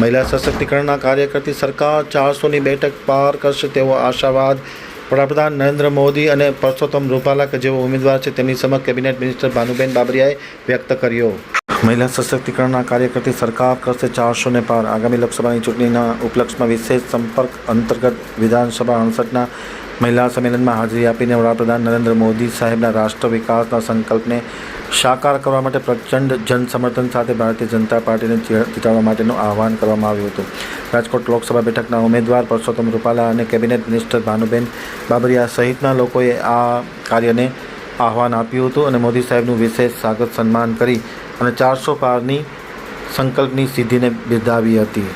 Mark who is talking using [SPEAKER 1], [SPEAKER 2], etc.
[SPEAKER 1] મહિલા સશક્તિકરણના કાર્ય કરતી સરકાર ચારસોની બેઠક પાર કરશે તેવો આશાવાદ વડાપ્રધાન નરેન્દ્ર મોદી અને પરસોત્તમ રૂપાલા કે જેઓ ઉમેદવાર છે તેમની સમક્ષ કેબિનેટ મિનિસ્ટર ભાનુબેન બાબરિયાએ વ્યક્ત કર્યો. મહિલા સશક્તિકરણના કાર્ય કરતી સરકાર કરશે ચારસોને પાર. આગામી લોકસભાની ચૂંટણીના ઉપલક્ષમાં વિશેષ સંપર્ક અંતર્ગત વિધાનસભા અડસઠના મહિલા સંમેલનમાં હાજરી આપીને વડાપ્રધાન નરેન્દ્ર મોદી સાહેબના રાષ્ટ્ર વિકાસના સંકલ્પને સાકાર કરવા માટે પ્રચંડ જનસમર્થન સાથે ભારતીય જનતા પાર્ટીને જીતાડવા માટેનું આહવાન કરવામાં આવ્યું હતું. રાજકોટ લોકસભા બેઠકના ઉમેદવાર પરસોત્તમ રૂપાલા અને કેબિનેટ મિનિસ્ટર ભાનુબેન બાબરિયા સહિતના લોકોએ આ કાર્યને આહવાન આપ્યું હતું અને મોદી સાહેબનું વિશેષ સ્વાગત સન્માન કરી અને ચારસો પારની સંકલ્પની સિદ્ધિને બિરદાવી હતી.